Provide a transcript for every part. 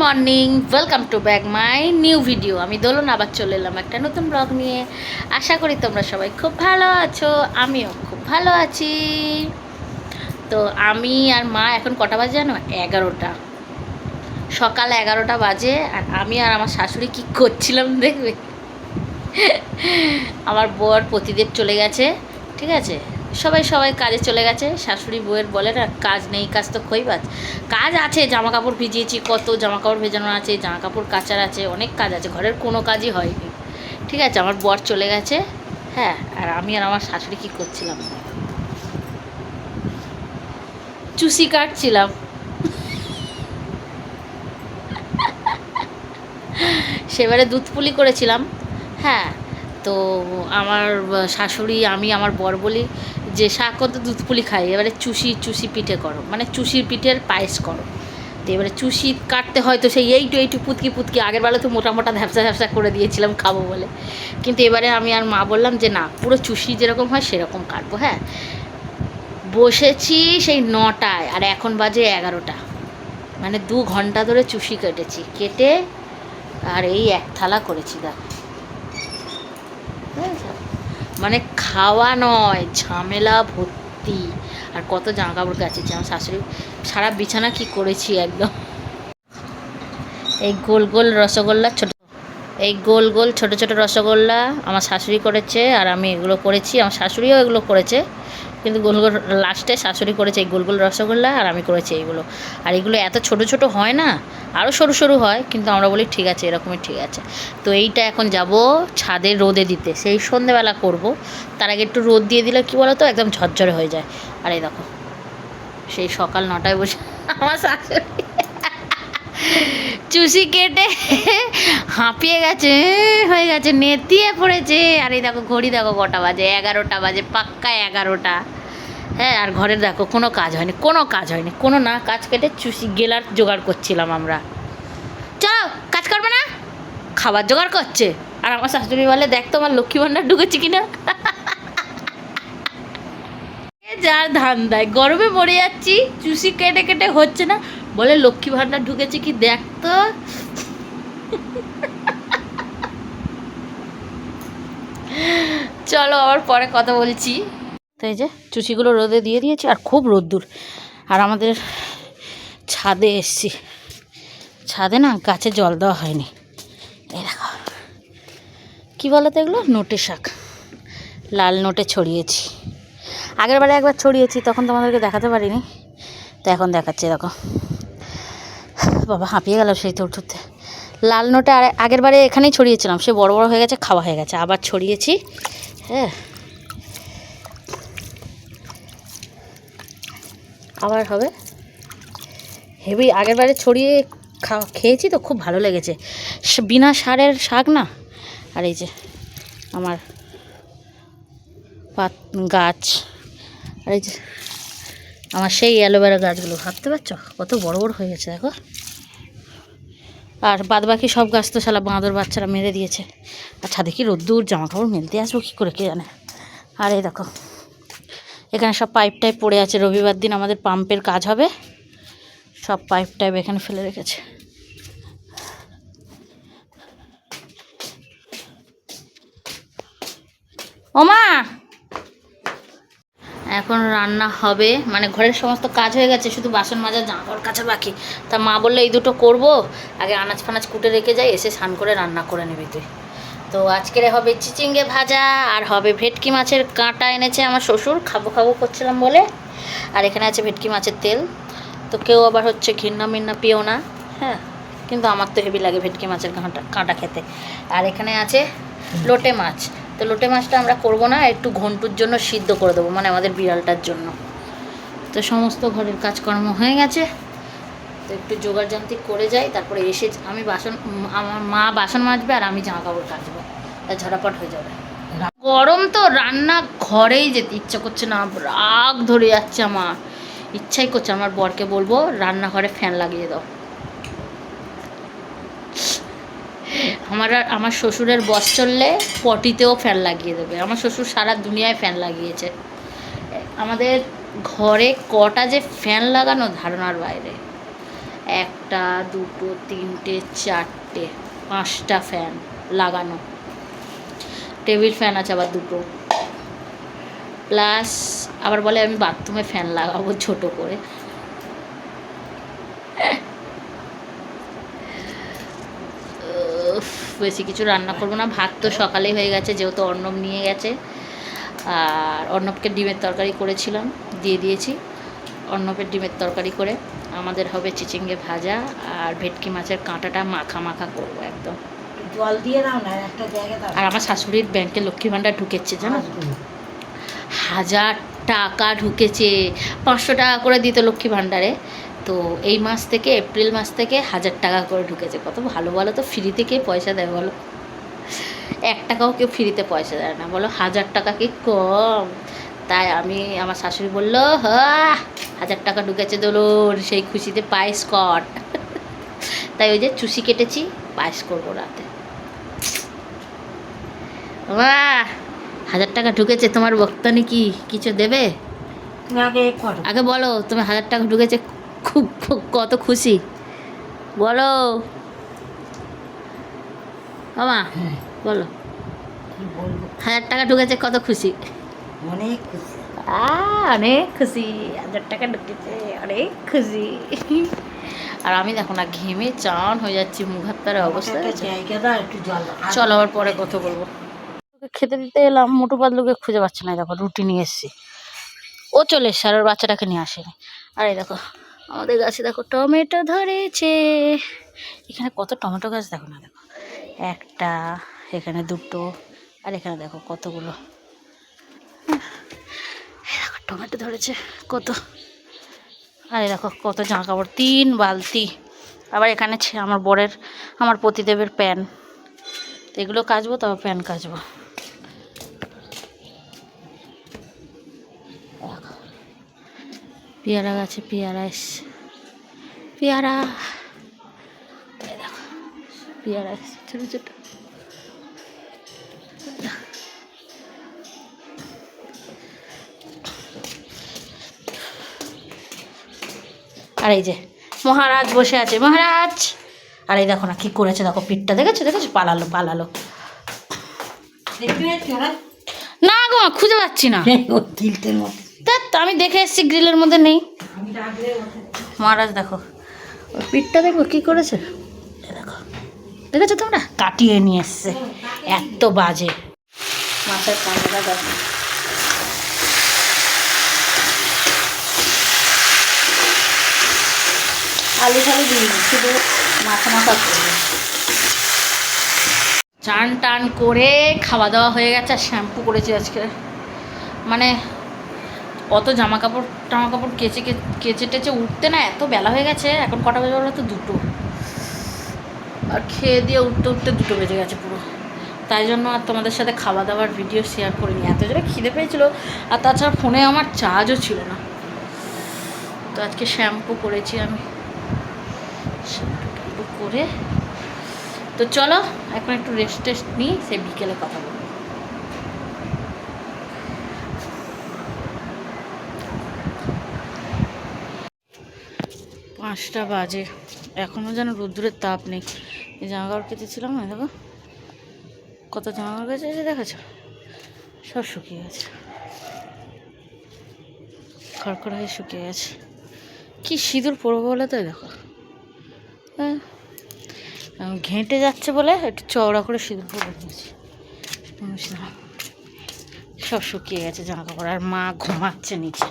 Morning welcome to back my new video আমি দোলন, আবার চলে এলাম একটা নতুন ব্লগ নিয়ে। আশা করি তোমরা সবাই খুব ভালো আছো, আমিও খুব ভালো আছি। তো আমি আর মা এখন কটা বাজে জানো? এগারোটা। সকাল এগারোটা বাজে, আর আমি আর আমার শাশুড়ি কি করছিলাম দেখবে? আমার বর প্রতিদেব চলে গেছে, ঠিক আছে? সবাই সবাই কাজে চলে গেছে। শাশুড়ি বউয়ের বলে না, কাজ নেই, কাজ তো খইবাজ কাজ আছে জামা কাপড় ভিজিয়েছি, কত জামা কাপড় ভেজানো আছে জামা কাপড় কাচার আছে, অনেক কাজ আছে, ঘরের কোনো কাজই হয়নি। ঠিক আছে, আমার বর চলে গেছে হ্যাঁ আর আমি আর আমার শাশুড়ি কী করছিলাম? চুষি কাটছিলাম। সেবারে দুধ পুলি করেছিলাম হ্যাঁ তো আমার শাশুড়ি, আমি, আমার বর বলি যে, শাক তো দুধ পুলি খাই। এবারে চুষি চুষি পিঠে করো। মানে চুষির পিঠের পায়েস করো। তো এবারে চুষি কাটতে হয়তো সেই এইটু এইটু পুতকি পুতকি, আগের বেলা তো মোটা মোটা, ধ্যাপসা ধ্যাপসা করে দিয়েছিলাম খাব বলে। কিন্তু এবারে আমি আর মা বললাম যে, না, পুরো চুষি যেরকম হয় সেরকম কাটবো। হ্যাঁ? বসেছি সেই নটায় আর এখন বাজে এগারোটা। মানে দু ঘণ্টা ধরে চুষি কেটেছি। কেটে আর এই এক থালা করেছি, দেখ? মানে খাওয়া নয়, ঝামেলা ভর্তি। আর কত জামা কাপড় কাচেছি আমার শাশুড়ি, সারা বিছানা কি করেছি একদম। এই গোল গোল রসগোল্লা ছোট, এই গোল গোল ছোট ছোট রসগোল্লা আমার শাশুড়ি করেছে আর আমি এগুলো করেছি, আমার শাশুড়িও এগুলো করেছে। কিন্তু গোল গোল লাস্টে শাশুড়ি করেছে এই গোল গোল রসগোল্লা আর আমি করেছি এইগুলো। আর এগুলো এত ছোট ছোট হয় না আরও সরু সরু হয়, কিন্তু আমরা বলি ঠিক আছে, এরকমই ঠিক আছে। তো এইটা এখন যাব ছাদে রোদে দিতে। সেই সন্ধেবেলা করব। তার আগে একটু রোদ দিয়ে দিলে কী বলো তো একদম ঝরঝরে হয়ে যায়। আর এই দেখো, সেই সকাল নটায় বসে আমার শাশুড়ি চুষি কেটে হাঁপিয়ে গেছে, হয়ে গেছে, নেতিয়ে পড়েছে। আর এই দেখো, ঘড়ি দেখো কটা বাজে, এগারোটা বাজে, পাক্কা এগারোটা। হ্যাঁ আর ঘরে দেখো, কোনো কাজ হয়নি, কোনো কাজ হয়নি। কোনো না, কাজ কেটে চুষি গেলার জোগাড় করছিলাম আমরা। চলো, কাজ করবে না? খাবার জোগাড় করছে। আর আমার শাশুড়ি বলে, দেখ তো আমার লক্ষ্মী ভাণ্ডার ঢুকেছে কিনা? যার ধান দেয় গরমে মরে যাচ্ছি, চুষি কেটে কেটে হচ্ছে না। বলে লক্ষ্মী ভাণ্ডার ঢুকেছে কি দেখ তো। চলো আবার পরে কথা বলছি। তো এই যে চুচিগুলো রোদে দিয়ে দিয়েছি আর খুব রোদ্দুর। আর আমাদের ছাদে এসছি। ছাদে না গাছে জল দেওয়া হয়নি। এই দেখো। কী বলো তো এগুলো? নোটে শাক। লাল নোটে ছড়িয়েছি। আগের বারে একবার ছড়িয়েছি, তখন তোমাদেরকে দেখাতে পারিনি। তো এখন দেখাচ্ছি, দেখো। বাবা হাঁপিয়ে গেল সেই তো উঠতে লাল নোটে আর আগের বারে এখানেই ছড়িয়েছিলাম। সে বড় বড় হয়ে গেছে, খাওয়া হয়ে গেছে। আবার ছড়িয়েছি। হ্যাঁ। আবার হবে। হেভি আগের বারে ছড়িয়ে খাওয়া খেয়েছি তো, খুব ভালো লেগেছে। বিনা সারের শাক না? আর এই যে, আমার পাত গাছ। আর এই যে আমার সেই অ্যালোভেরা গাছগুলো, ভাবতে পারছ? কত বড় বড় হয়ে গেছে, দেখো। আর বাদ বাকি সব গাছ তো শালা বাঁদর বাচ্চারা মেরে দিয়েছে। আর ছাদে কি রোদ্দুর জামা কাপড় মেলতে আসব কী করে, কে জানে। আর এই দেখো, এখানে সব পাইপ টাইপ পড়ে আছে। রবিবার দিন আমাদের পাম্পের কাজ হবে। সব পাইপ টাইপ এখানে ফেলে রেখেছে। ওমা! এখন রান্না হবে। মানে ঘরের সমস্ত কাজ হয়ে গেছে, শুধু বাসন মাজা জামা কাপড় কাচা বাকি। তা মা বলল, এই দুটো করব, আগে আনাজ ফানাজ কুটে রেখে যাই, এসে স্নান করে রান্না করে নিবি তুই। তো আজকের হবে চিচিঙ্গে ভাজা, আর হবে ভেটকি মাছের কাঁটা এনেছে আমার শ্বশুর, খাব খাব করছিলাম বলে। আর এখানে আছে ভেটকি মাছের তেল। তো কেউ আবার হচ্ছে ঘিন্না মিন্না পিও না হ্যাঁ কিন্তু আমার তো হেভি লাগে ভেটকি মাছের কাঁটা কাঁটা খেতে। আর এখানে আছে লোটে মাছ। তো লোটে মাছটা আমরা করব না, একটু ঘন্টুর জন্য সিদ্ধ করে দেবো মানে আমাদের বিড়ালটার জন্য। তো সমস্ত ঘরের কাজকর্ম হয়ে গেছে। তো একটু জোগাড় যান্ত্রিক করে যাই, তারপরে এসে আমি বাসন, আমার মা বাসন মাজবে আর আমি জামা কাপড় কাচবো। তা ঝটাপট হয়ে যাবে। গরম তো রান্না ঘরেই যেতে ইচ্ছা করছে না রাগ ধরে যাচ্ছে আমার। ইচ্ছাই করছে আমার বরকে বলব, রান্নাঘরে ফ্যান লাগিয়ে দাও। আমার আমার শ্বশুরের বস চললে পটিতেও ফ্যান লাগিয়ে দেবে। আমার শ্বশুর সারা দুনিয়ায় ফ্যান লাগিয়েছে। আমাদের ঘরে কটা যে ফ্যান লাগানো ধারণার বাইরে। একটা, দুটো, তিনটে, চারটে, পাঁচটা ফ্যান লাগানো। টেবিল ফ্যান আছে আবার দুটো। প্লাস আবার বলে আমি বাথরুমে ফ্যান লাগাবো ছোট করে। বেশি কিছু রান্না করব না। ভাত তো সকালেই হয়ে গেছে যেহেতু অর্ণব নিয়ে গেছে। আর অর্ণবকে ডিমের তরকারি করেছিলাম দিয়ে দিয়েছি। অর্ণবের ডিমের তরকারি করে আমাদের হবে চিচিঙ্গে ভাজা আর ভেটকি মাছের কাঁটাটা মাখা মাখা করব একদম। জল দিয়ে দাও না একটা জায়গা দাও। আর আমার শাশুড়ির ব্যাংকে লক্ষ্মী ভাণ্ডার ঢুকেছে জানো? হাজার টাকা ঢুকেছে পাঁচশো টাকা করে দিত লক্ষ্মী ভাণ্ডারে। তো এই মাস থেকে এপ্রিল মাস থেকে হাজার টাকা করে ঢুকেছে। কত ভালো বলো তো ফ্রিতে কে পয়সা দেয় বলো? এক টাকাও কেউ ফ্রিতে পয়সা দেয় না। বলো হাজার টাকা কি কম? তাই আমি আমার শাশুড়ি বলল হ্যাঁ হাজার টাকা ঢুকেছে দোলন সেই খুশিতে পায়েস কর। তাই ওই যে চুষি কেটেছি পায়েস করব রাতে। হাজার টাকা ঢুকেছে। তোমার বক্তানি কি কিছু দেবে? আগে বলো তুমি হাজার টাকা ঢুকেছে খুব খুব কত খুশি। বলো। মামা বলো। হাজার টাকা ঢুকেছে কত খুশি? অনেক খুশি। অনেক খুশি। হাজার টাকা ঢুকেছে অনেক খুশি। আর আমি দেখো না ঘেমে চান হয়ে যাচ্ছি মুখ হাত পায়ের অবস্থা চল আবার পরে কথা বলব। খেতে দিতে এলাম মোটু পাতলুকে খুঁজে পাচ্ছে না দেখো রুটি নিয়ে এসেছি। ও চলে এসছে আর ওর বাচ্চাটাকে নিয়ে আসেনি। আর এই দেখো আমাদের গাছে দেখো টমেটো ধরেছে। এখানে কত টমেটো গাছ দেখো না দেখো। একটা এখানে দুটো আর এখানে দেখো কতগুলো। দেখো টমেটো ধরেছে কত। আর দেখো কত জামা কাপড় তিন বালতি। আবার এখানে ছে- আমার বরের আমার পতিদেবের প্যান। এগুলো কাচবো তবে প্যান কাচবো। পেয়ারা গাছে পেয়ারা এসছে পেয়ারা। দেখো, পেয়ারা এসছে ছোটো ছোটো। আর এই যে মহারাজ বসে আছে মহারাজ। আর এই দেখো না কি করেছে দেখো পিঠটা দেখেছ? দেখেছ? পালালো পালালো। না গো খুঁজে পাচ্ছি না। ও তিলতের মতো। আমি দেখে এসেছি, গ্রিলের মধ্যে নেই। মহারাজ, দেখো। ওর পিঠটা দেখো, কী করেছে? দেখো। দেখেছ তোমরা? কাটিয়ে নিয়ে এসছে। এত বাজে। মাছের কাঁটাটা দেখো শুধু মাথা মাথা চান টান করে খাওয়া দাওয়া হয়ে গেছে, আর শ্যাম্পু করেছি আজকে। মানে অত জামা কাপড় টামা কাপড় কেচে কেচে টেচে উঠতে না এত বেলা হয়ে গেছে, এখন কটা বেজে বলো তো? দুটো। আর খেয়ে দিয়ে উঠতে উঠতে দুটো বেজে গেছে পুরো। তাই জন্য আর তোমাদের সাথে খাওয়া দাওয়ার ভিডিও শেয়ার করিনি। এত জোরে খিদে পেয়েছিল, আর তাছাড়া ফোনে আমার চার্জও ছিল না। তো আজকে শ্যাম্পু করেছি আমি। শ্যাম্পু করে। তো চলো, এখন একটু রেস্ট টেস্ট নিই, সে বিকেলে কথা বলব। পাঁচটা বাজে। এখনও যেন রোদ্দুরের তাপ নেই। এই জামা কাপড় কেটেছিলাম না, দেখো? কত জামা কাপড় কেটেছে দেখেছ সব শুকিয়ে গেছে। খড়খড় হয়ে শুকিয়ে গেছে। কি সিঁদুর পরবো বলে তো দেখো। হ্যাঁ? ঘেঁটে যাচ্ছে বলে একটু চওড়া করে সিঁদুর পরে নিয়েছি সব শুকিয়ে গেছে জামা কাপড় আর মা ঘুমাচ্ছে নিচে।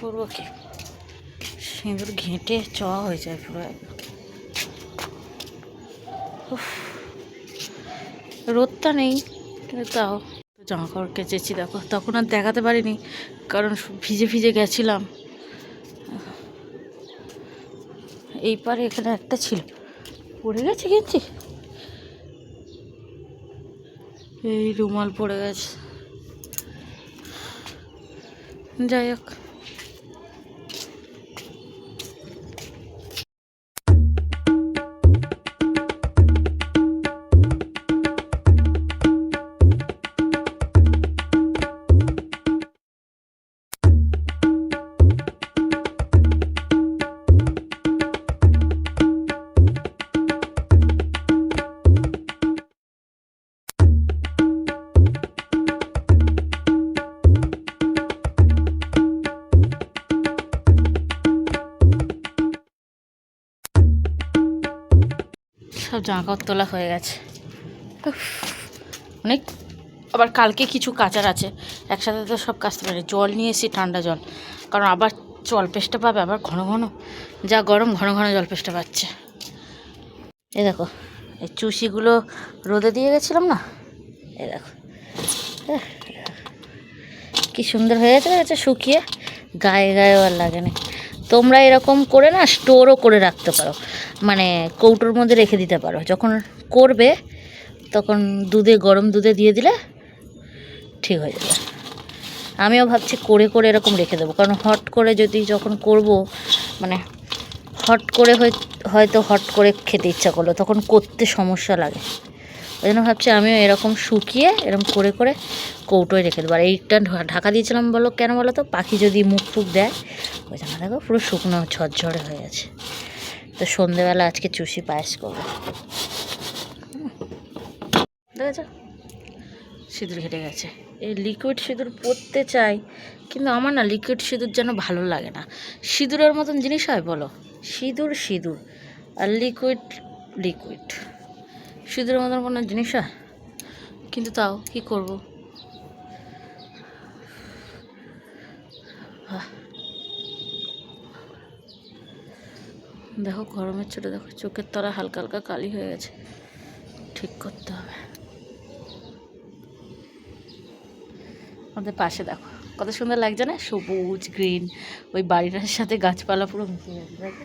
পরবো কি? সিঁদুর ঘেঁটে চ হয়ে যায় পুরো রোদটা নেই তাও। জামা কাপড় কেচেছি, দেখো। তখন আর দেখাতে পারিনি, কারণ ভিজে ভিজে গেছিলাম। এই পারে এখানে একটা ছিল। পড়ে গেছে গেছি এই রুমাল পড়ে গেছে। যাই হোক। সব জামা কাপড় তোলা হয়ে গেছে। অনেক, আবার কালকে কিছু কাচার আছে। একসাথে তো সব কাচতে পারি। জল নিয়ে এসি ঠান্ডা জল। কারণ আবার জল পেস্টটা পাবে, আবার ঘন ঘন। যা গরম, ঘন ঘন জল পেস্টটা পাচ্ছে। এ দেখো, এই চুষিগুলো রোদে দিয়ে গেছিলাম না? এ দেখো। কি সুন্দর হয়ে গেছে শুকিয়ে। গায়ে গায়ে আর লাগে না তোমরা এরকম করে না স্টোরও করে রাখতে পারো। মানে কৌটোর মধ্যে রেখে দিতে পারো। যখন করবে, তখন দুধে, গরম দুধে দিয়ে দিলে ঠিক হয়ে যাবে। আমিও ভাবছি করে করে এরকম রেখে দেবো। কারণ হট করে যদি যখন করব মানে হট করে হয়- হয়তো হট করে খেতে ইচ্ছা করল, তখন করতে সমস্যা লাগে। ওই জন্য ভাবছি আমিও এরকম শুকিয়ে এরকম করে করে কৌটোয় রেখে দেবো। আর এইটা ঢাকা দিয়েছিলাম বলো, কেন বলো তো? পাখি যদি মুখ ফুক দেয়, ওই জন্য দেখো পুরো শুকনো, ঝরঝরে হয়ে গেছে তো সন্ধেবেলা আজকে চুষি পায়েস করব। দেখেছ? সিঁদুর ঘেটে গেছে। এই লিকুইড সিঁদুর পরতে চাই, কিন্তু আমার না লিকুইড সিঁদুর যেন ভালো লাগে না। সিঁদুরের মতন জিনিস হয় বলো? সিঁদুর সিঁদুর, আর লিকুইড লিকুইড সিঁদুরের মতন কোনো জিনিস কিন্তু তাও, কি করব? দেখো, গরমের ছোটো দেখো, চোখের তলা হালকা হালকা কালি হয়ে গেছে। ঠিক করতে হবে। আমাদের পাশে দেখো, কত সুন্দর লাগছে না? সবুজ গ্রিন ওই বাড়িটার সাথে গাছপালা পুরো মিশে গেছে।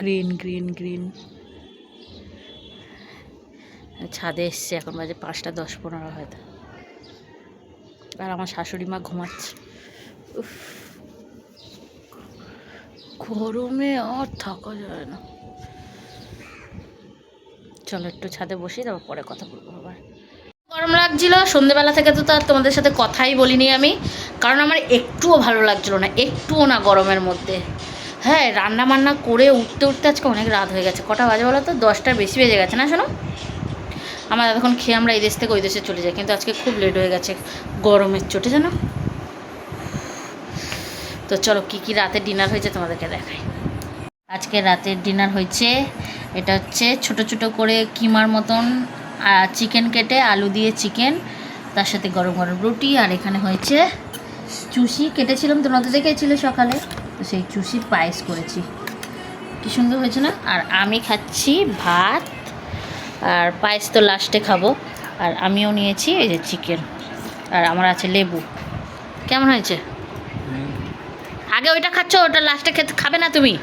গ্রিন গ্রিন গ্রিন ছাদে এসছে, এখন বাজে পাঁচটা দশ পনেরো হয়তো। আর আমার শাশুড়ি মা ঘুমাচ্ছে। গরমে আর থাকা যায় না। চলো একটু ছাদে বসি তারপর পরে কথা বলব আবার। গরম লাগছিল, সন্ধেবেলা থেকে তো আর তোমাদের সাথে কথাই বলিনি আমি। কারণ আমার একটুও ভালো লাগছিল না, একটুও না গরমের মধ্যে। হ্যাঁ রান্না বান্না করে উঠতে উঠতে আজকে অনেক রাত হয়ে গেছে। কটা বাজে বলো তো? দশটার বেশি বেজে গেছে না শোনো? আমরা এতক্ষণ খেয়ে আমরা এই দেশ থেকে ওই দেশে চলে যাই, কিন্তু আজকে খুব লেট হয়ে গেছে, গরমের চোটে জানো? তো চলো কী কী রাতে ডিনার হয়েছে তোমাদেরকে দেখাই। আজকে রাতের ডিনার হয়েছে, এটা হচ্ছে ছোট ছোট করে কিমার মতন চিকেন কেটে আলু দিয়ে চিকেন তার সাথে গরম গরম রুটি, আর এখানে হয়েছে চুষি, কেটেছিলাম, তোমরা তো দেখেছিলে সকালে, তো সেই চুষির পায়েস করেছি। কি সুন্দর হয়েছে না? আর আমি খাচ্ছি ভাত আর পায়েস তো লাস্টে খাব। আর আমিও নিয়েছি এই যে চিকেন আর আমার আছে লেবু। কেমন হয়েছে? আগে ওইটা খাচ্ছ ওটা লাস্টে খেতে খাবে না তুমি?